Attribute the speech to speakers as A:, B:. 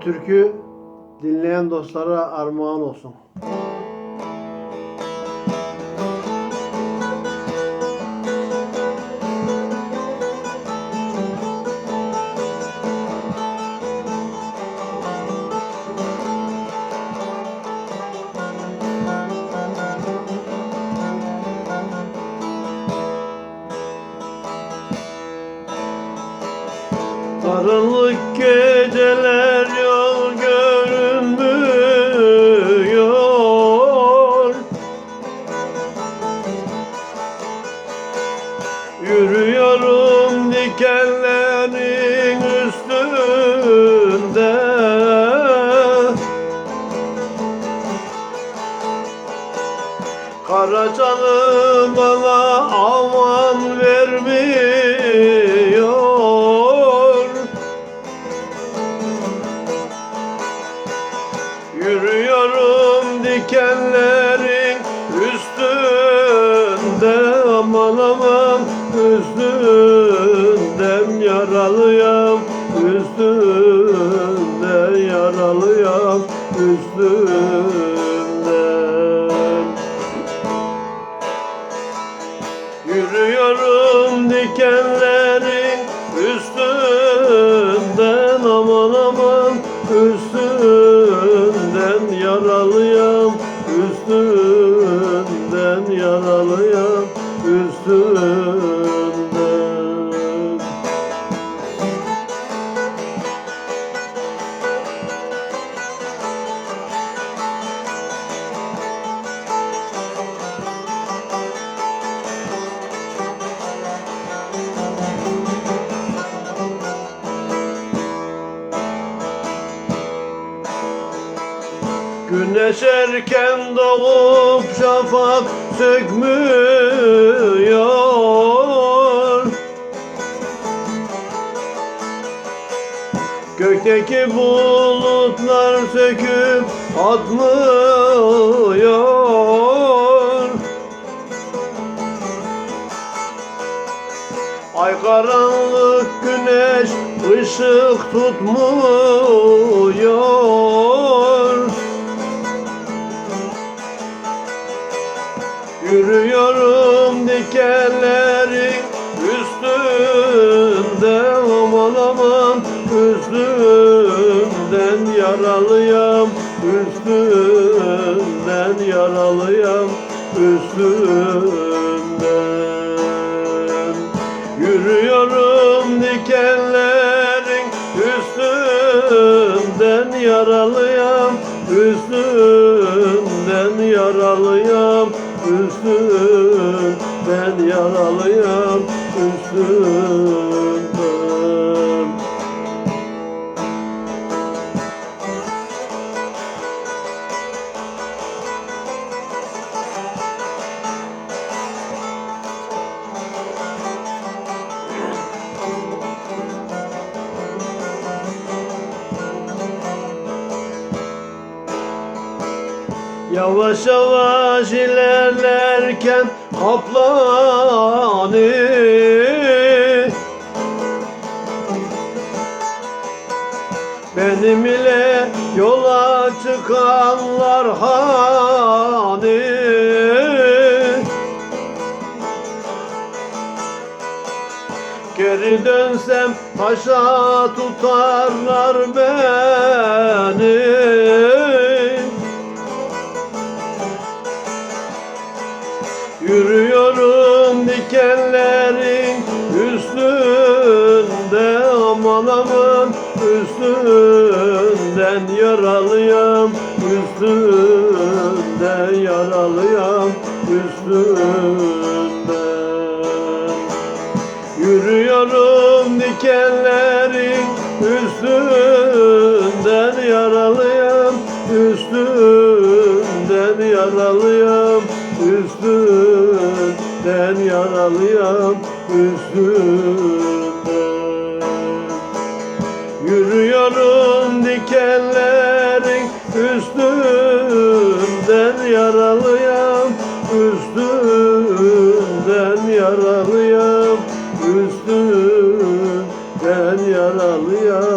A: türkü dinleyen dostlara armağan olsun. Karanlık geceler Yürüyorum dikenlerin üstünde. Karacanım bana aman vermiyor. Yürüyorum dikenlerin üstünde. Aman üstünden yaralıyam üstünde yaralıyam üstünden. Yürüyorum dikenlerin üstünden aman aman üstünden yaralıyam üstünden yaralıyam üstünden Güneş erken doğup şafak sökmüyor. Gökteki bulutlar söküp atmıyor. Ay karanlık güneş ışık tutmuyor Yürüyorum dikenlerin üstünde aman aman üstünden yaralıyam üstünden yaralıyam üstünden Yürüyorum dikenlerin üstünden yaralıyam üstünden üstünden yaralıyam üstünden Yavaş yavaş ilerlerken kaplanı Benim ile yola çıkanlar hani. Geri dönsem paşa tutarlar beni Yürüyorum dikenlerin üstünde aman aman üstünden yaralıyam üstünden yaralıyam üstünden Yürüyorum dikenlerin üstünden üstünden yaralıyam üstünden Yürüyorum dikenlerin üstünden yaralıyam üstünden yaralıyam üstünden yaralıyam